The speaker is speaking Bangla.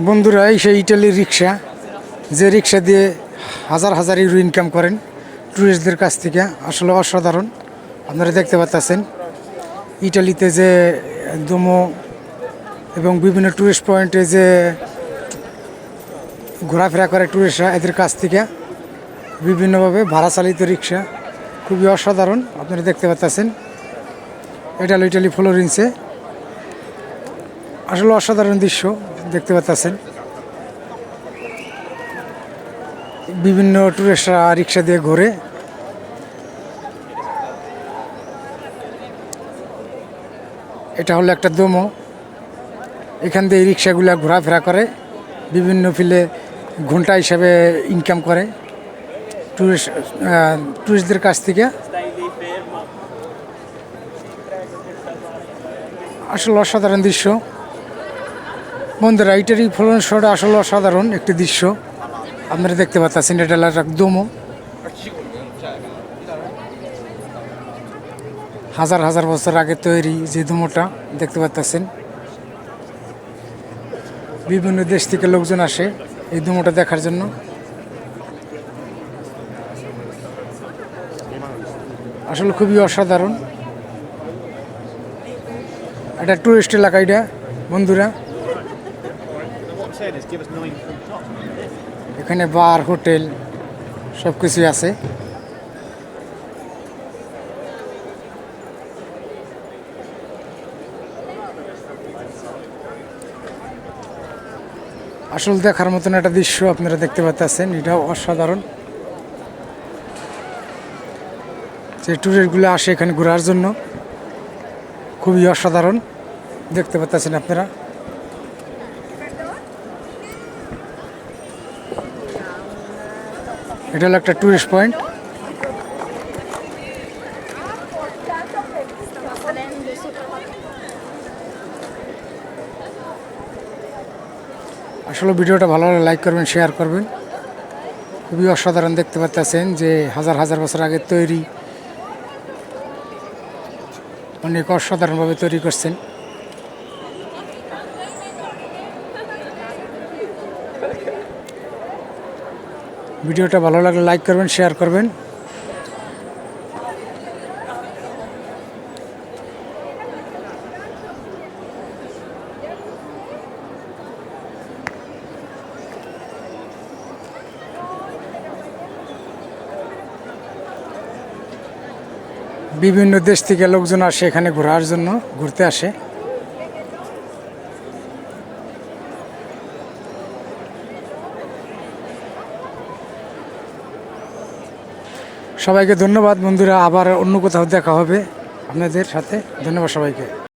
বন্ধুরা, এই সেই ইটালির রিক্সা যে রিক্সা দিয়ে হাজার হাজার ইউরো ইনকাম করেন ট্যুরিস্টদের কাছ থেকে, আসলে অসাধারণ। আপনারা দেখতে পাচ্ছেন ইটালিতে যে দমো এবং বিভিন্ন ট্যুরিস্ট পয়েন্টে যে ঘোরাফেরা করে ট্যুরিস্টরা এদের কাছ থেকে বিভিন্নভাবে ভাড়া চালিত রিক্সা খুবই অসাধারণ, আপনারা দেখতে পাচ্ছেন। এটা হলো ইটালি ফ্লোরেন্সে আসলে অসাধারণ দৃশ্য দেখতে পাচ্ছেন বিভিন্ন টুরিস্টরা রিক্সা দিয়ে ঘোরে। এটা হলো একটা দমো। এখান দিয়ে রিক্সাগুলা ঘোরাফেরা করে। বিভিন্ন ফিলে ঘণ্টা হিসাবে ইনকাম করে। টুরিস্ট টুরিস্টদের কাছ থেকে। আসলে অসাধারণ দৃশ্য। বন্ধুরা, এইটারই ফলন শহরে আসলে অসাধারণ একটি দৃশ্য। আপনারা দেখতে পাচ্ছেন, এটা দমো। হাজার হাজার বছর আগে তৈরি যে দমোটা, দেখতে পাচ্ছেন। বিভিন্ন দেশ থেকে লোকজন আসে এই দমোটা দেখার জন্য। আসলে খুবই অসাধারণ। এটা টুরিস্ট এলাকা এটা, বন্ধুরা। এখানে বার, হোটেল সব কিছুই আছে। আসল দেখার মতন একটা দৃশ্য আপনারা দেখতে পাচ্ছেন, এটাও অসাধারণ। যে ট্যুরিস্টগুলো আসে এখানে ঘোরার জন্য, খুবই অসাধারণ। দেখতে পাচ্ছেন আপনারা। এটা হলো একটা টুরিস্ট পয়েন্ট আসলে ভিডিওটা ভালো লাগলে লাইক করবেন শেয়ার করবেন। খুবই অসাধারণ দেখতে পাচ্ছেন যে হাজার হাজার বছর আগে তৈরি, অনেক অসাধারণভাবে তৈরি করছেন। ভিডিওটা ভালো লাগলে লাইক করবেন, শেয়ার করবেন। বিভিন্ন দেশ থেকে লোকজন আসে এখানে ঘোরার জন্য, ঘুরতে আসে। সবাইকে ধন্যবাদ বন্ধুরা আবার অন্য কোথাও দেখা হবে আপনাদের সাথে। ধন্যবাদ সবাইকে।